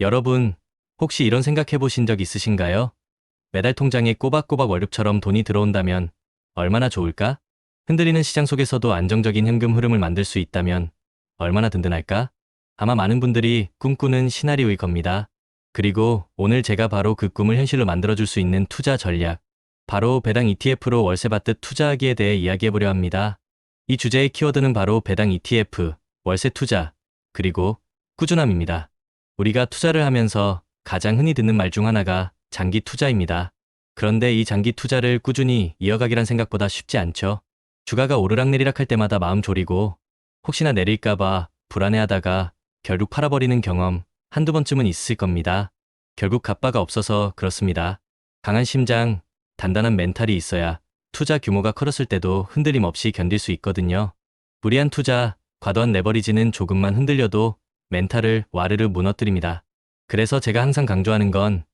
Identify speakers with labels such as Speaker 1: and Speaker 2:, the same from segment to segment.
Speaker 1: 여러분, 혹시 이런 생각해 보신 적 있으신가요? 매달 통장에 꼬박꼬박 월급처럼 돈이 들어온다면 얼마나 좋을까? 흔들리는 시장 속에서도 안정적인 현금 흐름을 만들 수 있다면 얼마나 든든할까? 아마 많은 분들이 꿈꾸는 시나리오일 겁니다. 그리고 오늘 제가 바로 그 꿈을 현실로 만들어줄 수 있는 투자 전략, 바로 배당 ETF로 월세 받듯 투자하기에 대해 이야기해보려 합니다. 이 주제의 키워드는 바로 배당 ETF, 월세 투자, 그리고 꾸준함입니다. 우리가 투자를 하면서 가장 흔히 듣는 말 중 하나가 장기 투자입니다. 그런데 이 장기 투자를 꾸준히 이어가기란 생각보다 쉽지 않죠. 주가가 오르락내리락 할 때마다 마음 졸이고 혹시나 내릴까봐 불안해하다가 결국 팔아버리는 경험 한두 번쯤은 있을 겁니다. 결국 갑바가 없어서 그렇습니다. 강한 심장, 단단한 멘탈이 있어야 투자 규모가 커졌을 때도 흔들림 없이 견딜 수 있거든요. 무리한 투자, 과도한 레버리지는 조금만 흔들려도 멘탈을 와르르 무너뜨립니다. 그래서 제가 항상 강조하는 건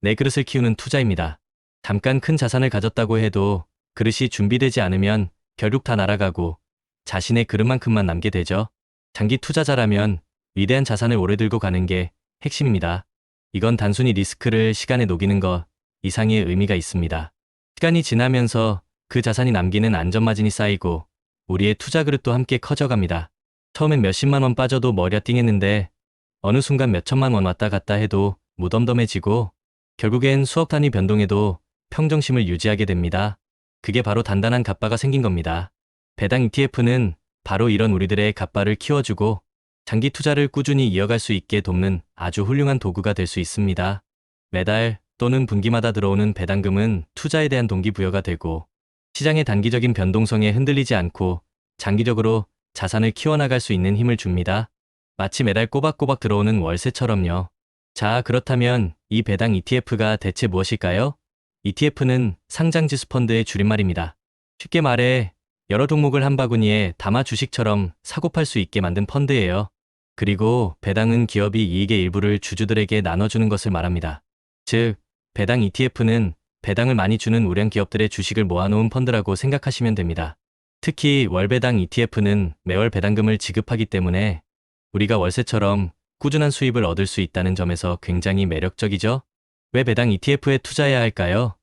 Speaker 1: 내 그릇을 키우는 투자입니다. 잠깐 큰 자산을 가졌다고 해도 그릇이 준비되지 않으면 결국 다 날아가고 자신의 그릇만큼만 남게 되죠. 장기 투자자라면 위대한 자산을 오래 들고 가는 게 핵심입니다. 이건 단순히 리스크를 시간에 녹이는 것 이상의 의미가 있습니다. 시간이 지나면서 그 자산이 남기는 안전마진이 쌓이고 우리의 투자 그릇도 함께 커져갑니다. 처음엔 몇십만 원 빠져도 머리가 띵했는데 어느 순간 몇천만 원 왔다 갔다 해도 무덤덤해지고 결국엔 수억 단위 변동에도 평정심을 유지하게 됩니다. 그게 바로 단단한 갑바가 생긴 겁니다. 배당 ETF는 바로 이런 우리들의 갑바를 키워주고 장기 투자를 꾸준히 이어갈 수 있게 돕는 아주 훌륭한 도구가 될 수 있습니다. 매달 또는 분기마다 들어오는 배당금은 투자에 대한 동기부여가 되고 시장의 단기적인 변동성에 흔들리지 않고 장기적으로 자산을 키워나갈 수 있는 힘을 줍니다. 마치 매달 꼬박꼬박 들어오는 월세처럼요. 자, 그렇다면 이 배당 ETF가 대체 무엇일까요? ETF는 상장지수 펀드의 줄임말입니다. 쉽게 말해 여러 종목을 한 바구니에 담아 주식처럼 사고 팔 수 있게 만든 펀드예요. 그리고 배당은 기업이 이익의 일부를 주주들에게 나눠주는 것을 말합니다. 즉, 배당 ETF는 배당을 많이 주는 우량 기업들의 주식을 모아놓은 펀드라고 생각하시면 됩니다. 특히 월배당 ETF는 매월 배당금을 지급하기 때문에 우리가 월세처럼 꾸준한 수입을 얻을 수 있다는 점에서 굉장히 매력적이죠? 왜 배당 ETF에 투자해야 할까요?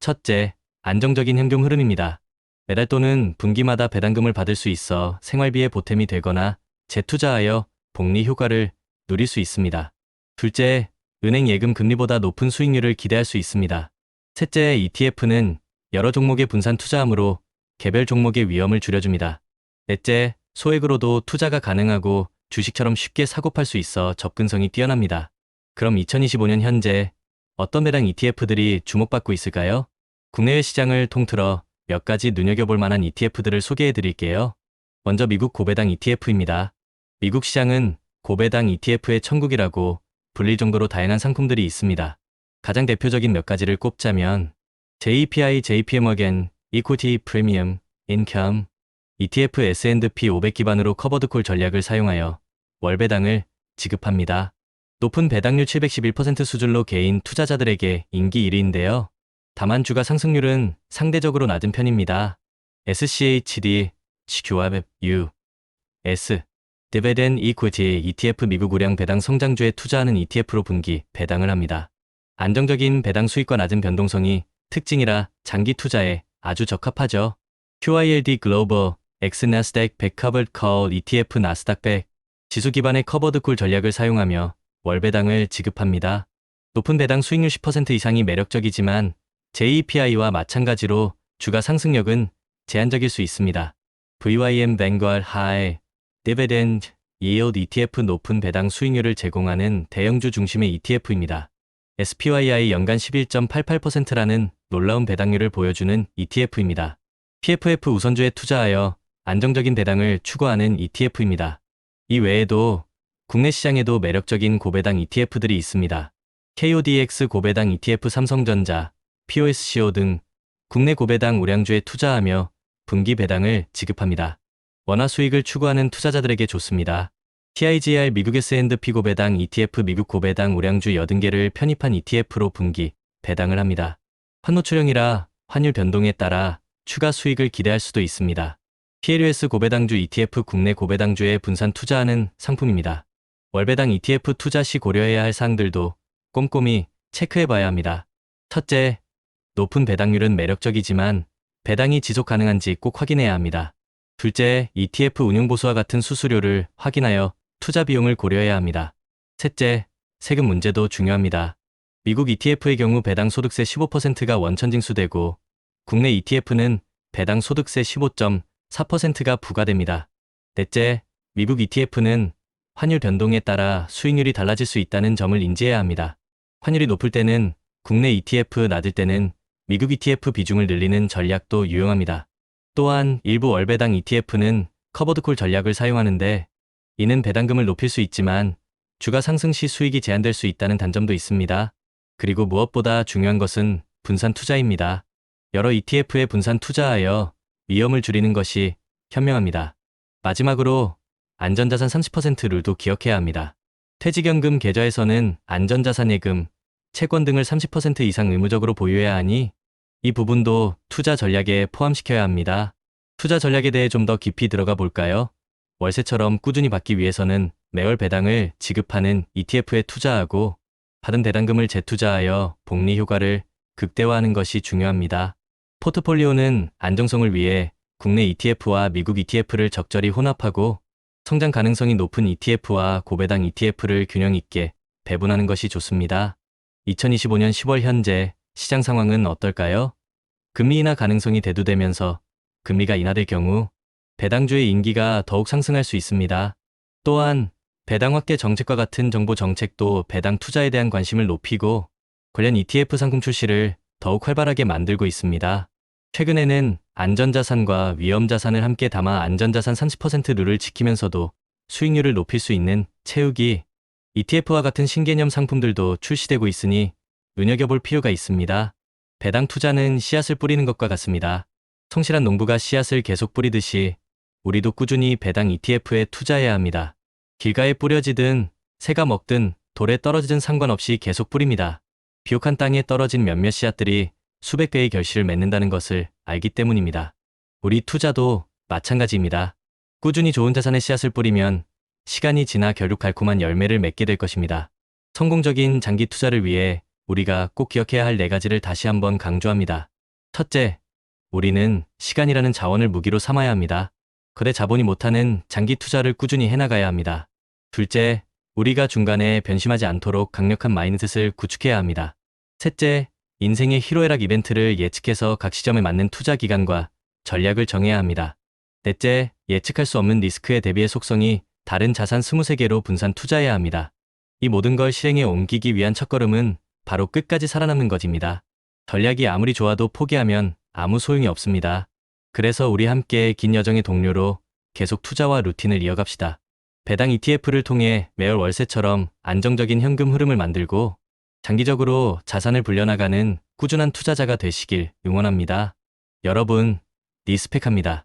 Speaker 1: 첫째, 안정적인 현금 흐름입니다. 매달 또는 분기마다 배당금을 받을 수 있어 생활비에 보탬이 되거나 재투자하여 복리 효과를 누릴 수 있습니다. 둘째, 은행 예금 금리보다 높은 수익률을 기대할 수 있습니다. 셋째, ETF는 여러 종목에 분산 투자하므로 개별 종목의 위험을 줄여줍니다. 넷째, 소액으로도 투자가 가능하고 주식처럼 쉽게 사고 팔 수 있어 접근성이 뛰어납니다. 그럼 2025년 현재 어떤 배당 ETF들이 주목받고 있을까요? 국내외 시장을 통틀어 몇 가지 눈여겨볼 만한 ETF들을 소개해 드릴게요. 먼저 미국 고배당 ETF입니다. 미국 시장은 고배당 ETF의 천국이라고 불릴 정도로 다양한 상품들이 있습니다. 가장 대표적인 몇 가지를 꼽자면 JPI, Equity Premium, Income, ETF S&P 500 기반으로 커버드콜 전략을 사용하여 월배당을 지급합니다. 높은 배당률 711% 수준로 개인 투자자들에게 인기 1위인데요. 다만 주가 상승률은 상대적으로 낮은 편입니다. SCHD, QAB, U, S, Dividend Equity ETF 미국 우량 배당 성장주에 투자하는 ETF로 분기 배당을 합니다. 안정적인 배당 수익과 낮은 변동성이 특징이라 장기 투자에 아주 적합하죠. QILD 글로벌, X 나스닥 100 커버드 콜 ETF 나스닥 100 지수 기반의 커버드 콜 전략을 사용하며 월배당을 지급합니다. 높은 배당 수익률 10% 이상이 매력적이지만 JPI와 마찬가지로 주가 상승력은 제한적일 수 있습니다. VYM 뱅걸 하이 디비덴드 yield ETF 높은 배당 수익률을 제공하는 대형주 중심의 ETF입니다. SPYI 연간 11.88%라는 놀라운 배당률을 보여주는 ETF입니다. PFF 우선주에 투자하여 안정적인 배당을 추구하는 ETF입니다. 이 외에도 국내 시장에도 매력적인 고배당 ETF들이 있습니다. KODX 고배당 ETF 삼성전자, POSCO 등 국내 고배당 우량주에 투자하며 분기 배당을 지급합니다. 원화 수익을 추구하는 투자자들에게 좋습니다. TIGR 미국 S&P 고배당 ETF 미국 고배당 우량주 80개를 편입한 ETF로 분기 배당을 합니다. 환노출형이라 환율 변동에 따라 추가 수익을 기대할 수도 있습니다. PLUS 고배당주 ETF 국내 고배당주에 분산 투자하는 상품입니다. 월배당 ETF 투자 시 고려해야 할 사항들도 꼼꼼히 체크해 봐야 합니다. 첫째, 높은 배당률은 매력적이지만 배당이 지속 가능한지 꼭 확인해야 합니다. 둘째, ETF 운용 보수와 같은 수수료를 확인하여 투자 비용을 고려해야 합니다. 셋째, 세금 문제도 중요합니다. 미국 ETF의 경우 배당 소득세 15%가 원천 징수되고 국내 ETF는 배당 소득세 15.4%가 부과됩니다. 넷째, 미국 ETF는 환율 변동에 따라 수익률이 달라질 수 있다는 점을 인지해야 합니다. 환율이 높을 때는 국내 ETF, 낮을 때는 미국 ETF 비중을 늘리는 전략도 유용합니다. 또한 일부 월배당 ETF는 커버드콜 전략을 사용하는데 이는 배당금을 높일 수 있지만 주가 상승 시 수익이 제한될 수 있다는 단점도 있습니다. 그리고 무엇보다 중요한 것은 분산 투자입니다. 여러 ETF에 분산 투자하여 위험을 줄이는 것이 현명합니다. 마지막으로 안전자산 30% 룰도 기억해야 합니다. 퇴직연금 계좌에서는 안전자산 예금, 채권 등을 30% 이상 의무적으로 보유해야 하니 이 부분도 투자 전략에 포함시켜야 합니다. 투자 전략에 대해 좀 더 깊이 들어가 볼까요? 월세처럼 꾸준히 받기 위해서는 매월 배당을 지급하는 ETF에 투자하고 받은 배당금을 재투자하여 복리 효과를 극대화하는 것이 중요합니다. 포트폴리오는 안정성을 위해 국내 ETF와 미국 ETF를 적절히 혼합하고 성장 가능성이 높은 ETF와 고배당 ETF를 균형 있게 배분하는 것이 좋습니다. 2025년 10월 현재 시장 상황은 어떨까요? 금리 인하 가능성이 대두되면서 금리가 인하될 경우 배당주의 인기가 더욱 상승할 수 있습니다. 또한 배당 확대 정책과 같은 정보 정책도 배당 투자에 대한 관심을 높이고 관련 ETF 상품 출시를 더욱 활발하게 만들고 있습니다. 최근에는 안전자산과 위험자산을 함께 담아 안전자산 30% 룰을 지키면서도 수익률을 높일 수 있는 채우기, ETF와 같은 신개념 상품들도 출시되고 있으니 눈여겨볼 필요가 있습니다. 배당 투자는 씨앗을 뿌리는 것과 같습니다. 성실한 농부가 씨앗을 계속 뿌리듯이 우리도 꾸준히 배당 ETF에 투자해야 합니다. 길가에 뿌려지든 새가 먹든 돌에 떨어지든 상관없이 계속 뿌립니다. 비옥한 땅에 떨어진 몇몇 씨앗들이 수백 배의 결실을 맺는다는 것을 알기 때문입니다. 우리 투자도 마찬가지입니다. 꾸준히 좋은 자산의 씨앗을 뿌리면 시간이 지나 결국 달콤한 열매를 맺게 될 것입니다. 성공적인 장기 투자를 위해 우리가 꼭 기억해야 할 네 가지를 다시 한번 강조합니다. 첫째, 우리는 시간이라는 자원을 무기로 삼아야 합니다. 거대 자본이 못하는 장기 투자를 꾸준히 해나가야 합니다. 둘째, 우리가 중간에 변심하지 않도록 강력한 마인드셋을 구축해야 합니다. 셋째, 인생의 희로애락 이벤트를 예측해서 각 시점에 맞는 투자 기간과 전략을 정해야 합니다. 넷째, 예측할 수 없는 리스크에 대비해 속성이 다른 자산 23개로 분산 투자해야 합니다. 이 모든 걸 실행에 옮기기 위한 첫걸음은 바로 끝까지 살아남는 것입니다. 전략이 아무리 좋아도 포기하면 아무 소용이 없습니다. 그래서 우리 함께 긴 여정의 동료로 계속 투자와 루틴을 이어갑시다. 배당 ETF를 통해 매월 월세처럼 안정적인 현금 흐름을 만들고 장기적으로 자산을 불려나가는 꾸준한 투자자가 되시길 응원합니다. 여러분, 리스펙합니다.